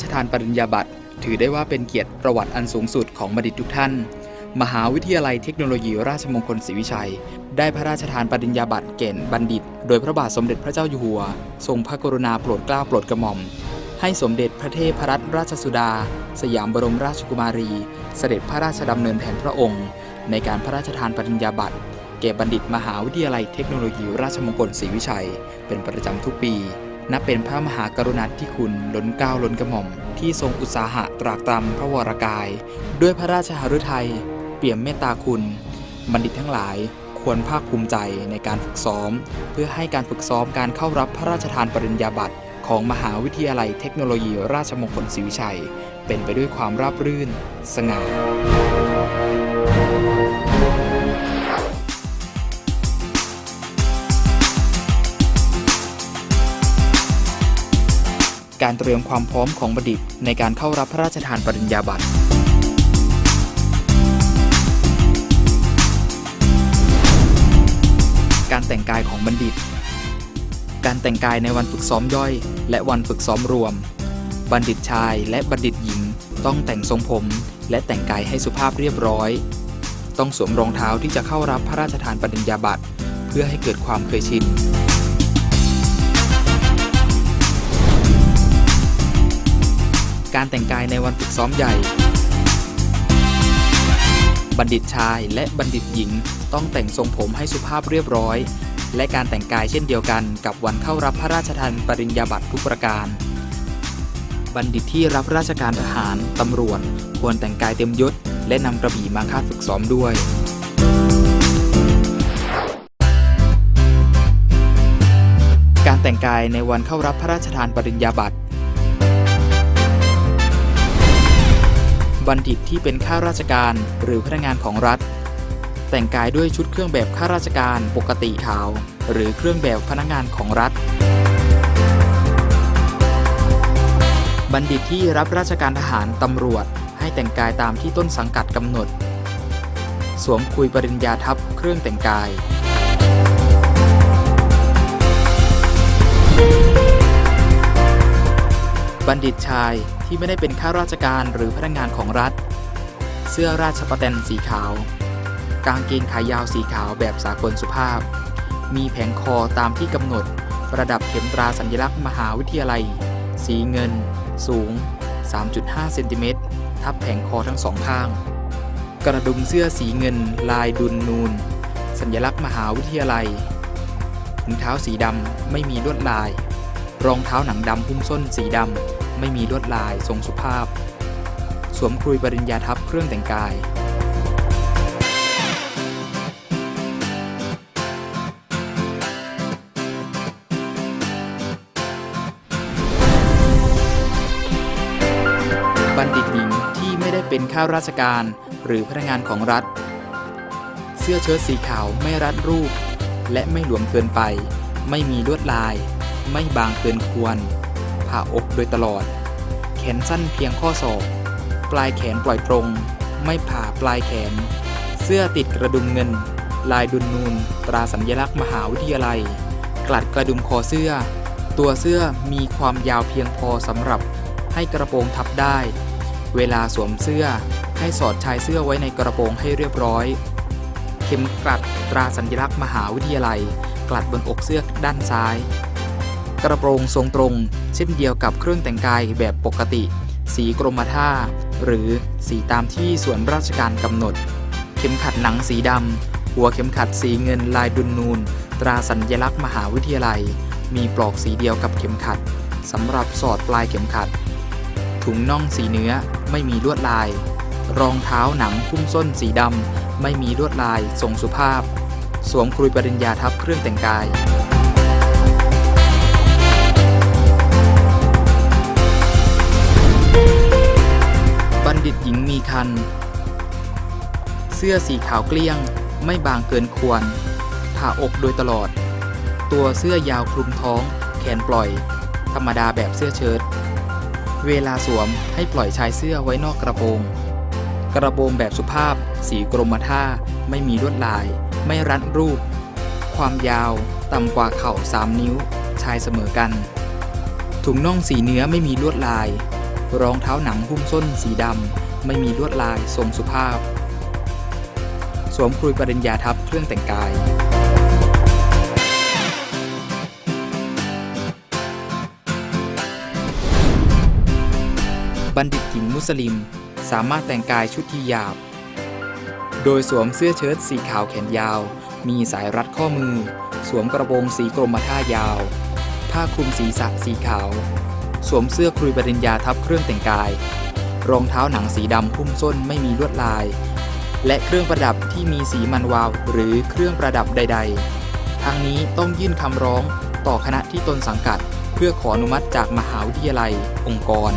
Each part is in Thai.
ราชทานปริญญาบัตรถือได้ว่าเป็นเกียรติประวัติอันสูงสุดของบัณฑิตทุกท่าน มหาวิทยาลัยเทคโนโลยีราชมงคลศรีวิชัย ได้พระราชทานปริญญาบัตรเกณฑ์บัณฑิต โดยพระบาทสมเด็จพระเจ้าอยู่หัว ทรงพระกรุณาโปรดเกล้าโปรดกระหม่อม ให้สมเด็จพระเทพรัตนราชสุดา สยามบรมราชกุมารี เสด็จพระราชดำเนินแทนพระองค์ ในการพระราชทานปริญญาบัตรแก่บัณฑิตมหาวิทยาลัยเทคโนโลยีราชมงคลศรีวิชัย เป็นประจำทุกปี นับเป็นพระมหากรุณาธิคุณล้นเกล้าล้นกระหม่อม ที่ทรงอุตสาหะตรากตรำพระวรกาย ด้วยพระราชหฤทัยเปี่ยมเมตตาคุณ บัณฑิตทั้งหลายควรภาคภูมิใจในการฝึกซ้อม เพื่อให้การฝึกซ้อมการเข้ารับพระราชทานปริญญาบัตรของมหาวิทยาลัยเทคโนโลยีราชมงคลศรีวิชัย เป็นไปด้วยความราบรื่น สง่า เตรียมความพร้อมของบัณฑิต ในการเข้ารับพระราชทานปริญญาบัตรการแต่งกายของบัณฑิต การแต่งกายในวันฝึกซ้อมย่อย และวันฝึกซ้อมรวม บัณฑิตชายและบัณฑิตหญิง ต้องแต่งทรงผม และแต่งกายให้สุภาพเรียบร้อย ต้องสวมรองเท้าที่จะเข้ารับพระราชทานปริญญาบัตรเพื่อให้เกิดความเคยชิน การแต่งกายในวันฝึกซ้อมใหญ่ บัณฑิตชายและบัณฑิตหญิงต้องแต่งทรงผมให้สุภาพเรียบร้อย และการแต่งกายเช่นเดียวกันกับวันเข้ารับพระราชทานปริญญาบัตรทุกประการ บัณฑิตที่รับราชการทหารตำรวจควรแต่งกายเต็มยศ และนำกระบี่มาคาดฝึกซ้อมด้วยการแต่งกายในวันเข้ารับพระราชทานปริญญาบัตร บัณฑิตที่เป็นข้าราชการหรือพนักงานของรัฐ แต่งกายด้วยชุดเครื่องแบบข้าราชการปกติขาว หรือเครื่องแบบพนักงานของรัฐ บัณฑิตที่รับราชการทหารตำรวจให้แต่งกายตามที่ต้นสังกัดกำหนด สวมคุยปริญญาทับเครื่องแต่งกายบัณฑิตชาย ที่ไม่ได้เป็นข้าราชการหรือพนักงานของรัฐ เสื้อราชประแตนสีขาว กางเกงขายาวสีขาวแบบสากลสุภาพ มีแผงคอตามที่กำหนด ประดับเข็มตราสัญลักษณ์มหาวิทยาลัย สีเงิน สูง 3.5 เซนติเมตร ทับแผงคอทั้งสองข้าง กระดุมเสื้อสีเงิน ลายดุลนูน สัญลักษณ์มหาวิทยาลัยถุงเท้าสีดำไม่มีลวดลาย รองเท้าหนังดำหุ้มส้นสีดำ ไม่มีลวดลายทรงสุภาพ สวมครุยปริญญาทับเครื่องแต่งกาย บัณฑิตหญิงที่ไม่ได้เป็นข้าราชการหรือพนักงานของรัฐ เสื้อเชิ้ตสีขาวไม่รัดรูป และไม่หลวมเกินไป ไม่มีลวดลาย ไม่บางเกินควร ผ่าอกโดยตลอด แขนสั้นเพียงข้อศอก ปลายแขนปล่อยตรง ไม่ผ่าปลายแขน เสื้อติดกระดุมเงิน ลายดุลนูน ตราสัญลักษณ์มหาวิทยาลัย กลัดกระดุมคอเสื้อ ตัวเสื้อมีความยาวเพียงพอสำหรับให้กระโปรงทับได้ เวลาสวมเสื้อให้สอดชายเสื้อไว้ในกระโปรงให้เรียบร้อย เข็มกลัดตราสัญลักษณ์มหาวิทยาลัย กลัดบนอกเสื้อด้านซ้าย กระโปรงทรงตรง เช่นเดียวกับเครื่องแต่งกายแบบปกติ สีกรมท่า หรือสีตามที่ส่วนราชการกำหนด เข็มขัดหนังสีดำ หัวเข็มขัดสีเงินลายดุลนูน ตราสัญลักษณ์มหาวิทยาลัย มีปลอกสีเดียวกับเข็มขัดสำหรับสอดปลายเข็มขัด ถุงน่องสีเนื้อไม่มีลวดลาย รองเท้าหนังหุ้มส้นสีดำไม่มีลวดลายทรงสุภาพ สวมครุยปริญญาทับเครื่องแต่งกาย บัณฑิตหญิงมีคัน เสื้อสีขาวเกลี้ยง ไม่บางเกินควร ผ่าอกโดยตลอด ตัวเสื้อยาวคลุมท้อง แขนปล่อย ธรรมดาแบบเสื้อเชิ้ต เวลาสวมให้ปล่อยชายเสื้อไว้นอกกระโปรง กระโปรงแบบสุภาพ สีกรมท่า ไม่มีลวดลาย ไม่รัดรูป ความยาวต่ำกว่าเข่า3นิ้ว ชายเสมอกัน ถุงน่องสีเนื้อไม่มีลวดลาย รองเท้าหนังหุ้มส้นสีดำ ไม่มีลวดลายทรงสุภาพ สวมครุยปริญญาทับเครื่องแต่งกาย บัณฑิตหญิงมุสลิมสามารถแต่งกายชุดที่หยาบ โดยสวมเสื้อเชิ้ตสีขาวแขนยาว มีสายรัดข้อมือ สวมกระโปรงสีกรมท่ายาว ผ้าคลุมศีรษะสีขาว สวมเสื้อครุยปริญญาทับเครื่องแต่งกาย รองเท้าหนังสีดำหุ้มส้นไม่มีลวดลาย และเครื่องประดับที่มีสีมันวาว หรือเครื่องประดับใด ๆ ทางนี้ต้องยื่นคำร้องต่อคณะที่ตนสังกัด เพื่อขออนุมัติจากมหาวิทยาลัย องค์กร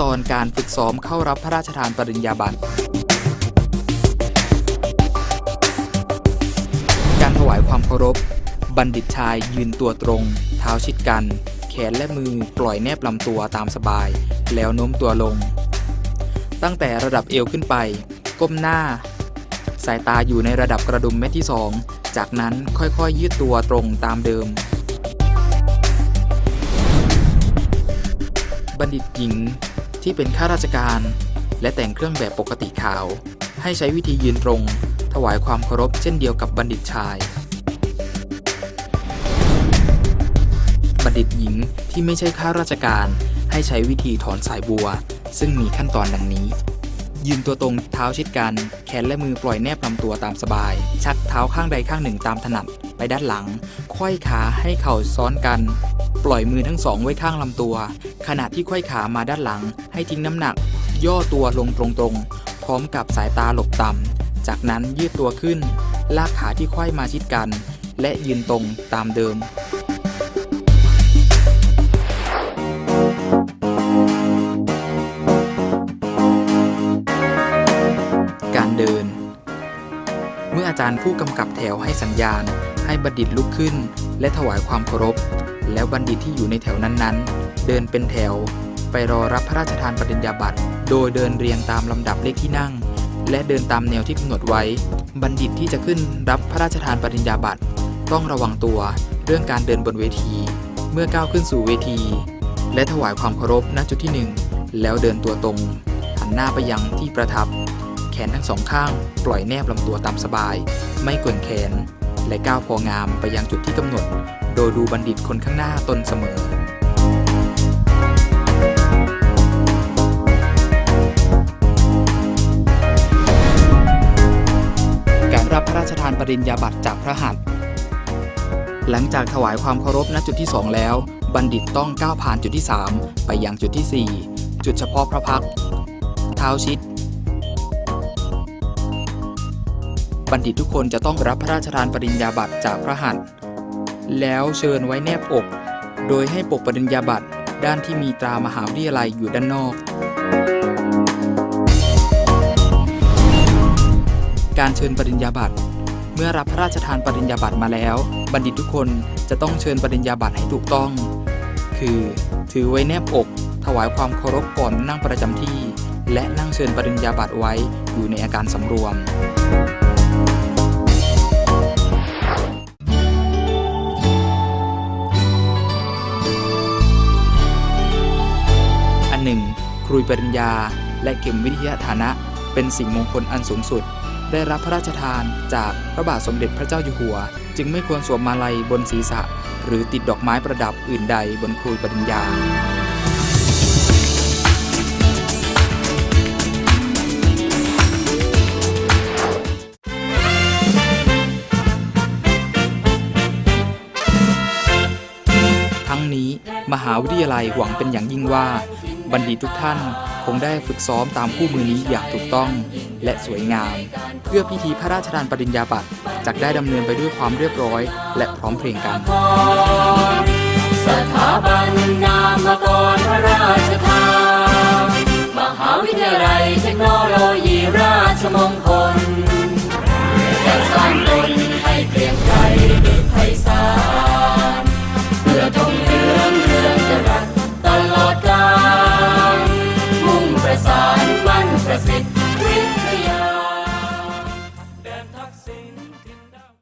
ตอนการฝึกซ้อมเข้ารับพระราชทานปริญญาบัตร การถวายความเคารพ บัณฑิตชายยืนตัวตรง เท้าชิดกัน แขนและมือปล่อยแนบลำตัวตามสบาย แล้วโน้มตัวลง ตั้งแต่ระดับเอวขึ้นไป ก้มหน้า สายตาอยู่ในระดับกระดุมเม็ดที่สองจากนั้นค่อยๆยืดตัวตรงตามเดิม บัณฑิตหญิง ที่เป็นข้าราชการ และแต่งเครื่องแบบปกติขาว ให้ใช้วิธียืนตรง ถวายความเคารพเช่นเดียวกับบัณฑิตชาย บัณฑิตหญิงที่ไม่ใช่ข้าราชการ ให้ใช้วิธีถอนสายบัว ซึ่งมีขั้นตอนดังนี้ ยืนตัวตรงเท้าชิดกัน แขนและมือปล่อยแนบลำตัวตามสบาย ชักเท้าข้างใดข้างหนึ่งตามถนัดไปด้านหลังไขว้ขาให้เข่าซ้อนกัน ปล่อยมือทั้งสองไว้ข้างลำตัว ขณะที่ไขว้ขามาด้านหลัง ให้ทิ้งน้ำหนัก ย่อตัวลงตรงๆ พร้อมกับสายตาหลบต่ำ จากนั้นยืดตัวขึ้น ลากขาที่ไขว้มาชิดกัน และยืนตรงตามเดิมการเดิน เมื่ออาจารย์ผู้กำกับแถวให้สัญญาณ ให้บัณฑิตลุกขึ้น และถวายความเคารพ แล้วบัณฑิตที่อยู่ในแถวนั้นๆ เดินเป็นแถว ไปรอรับพระราชทานปริญญาบัตร โดยเดินเรียงตามลำดับเลขที่นั่ง และเดินตามแนวที่กำหนดไว้ บัณฑิตที่จะขึ้นรับพระราชทานปริญญาบัตร ต้องระวังตัวเรื่องการเดินบนเวที เมื่อก้าวขึ้นสู่เวที และถวายความเคารพณจุดที่หนึ่งแล้วเดินตัวตรง หันหน้าไปยังที่ประทับ แขนทั้งสองข้าง ปล่อยแนบลำตัวตามสบาย ไม่เกว่งแขน และก้าวพองามไปยังจุดที่กำหนด โดยดูบัณฑิตคนข้างหน้าตนเสมอ การรับพระราชทานปริญญาบัตรจากพระหัตถ์หลังจากถวายความเคารพณจุดที่ 2 แล้ว บัณฑิตต้องก้าวผ่านจุดที่ 3 ไปยังจุดที่ 4 จุดเฉพาะพระพักเท้าชิด บัณฑิตทุกคนจะต้องรับพระราชทานปริญญาบัตรจากพระหัตถ์ แล้วเชิญไว้แนบอก โดยให้ปกปริญญาบัตรด้านที่มีตรามหาวิทยาลัยอยู่ด้านนอก การเชิญปริญญาบัตร เมื่อรับพระราชทานปริญญาบัตรมาแล้ว บัณฑิตทุกคนจะต้องเชิญปริญญาบัตรให้ถูกต้อง คือ ถือไว้แนบอก ถวายความเคารพก่อนนั่งประจำที่ และนั่งเชิญปริญญาบัตรไว้อยู่ในอาการสำรวม รุยปริญญา และเข็มวิทยาฐานะ เป็นสิ่งมงคลอันสูงสุด ได้รับพระราชทานจากพระบาทสมเด็จพระเจ้าอยู่หัว จึงไม่ควรสวมมาลัยบนศีรษะ หรือติดดอกไม้ประดับอื่นใดบนครุยปริญญาทั้งนี้มหาวิทยาลัยหวังเป็นอย่างยิ่งว่า บัณฑิตทุกท่านคงได้ฝึกซ้อมตามคู่มือนี้อย่างถูกต้อง และสวยงาม เพื่อพิธีพระราชทานปริญญาบัตรจักได้ดำเนินไปด้วยความเรียบร้อย และพร้อมเพรียงกัน สถาบันนามกรพระราชทานมหาวิทยาลัยเทคโนโลยีราชมงคลจะสร้างตนให้เกรียงไกรเบิา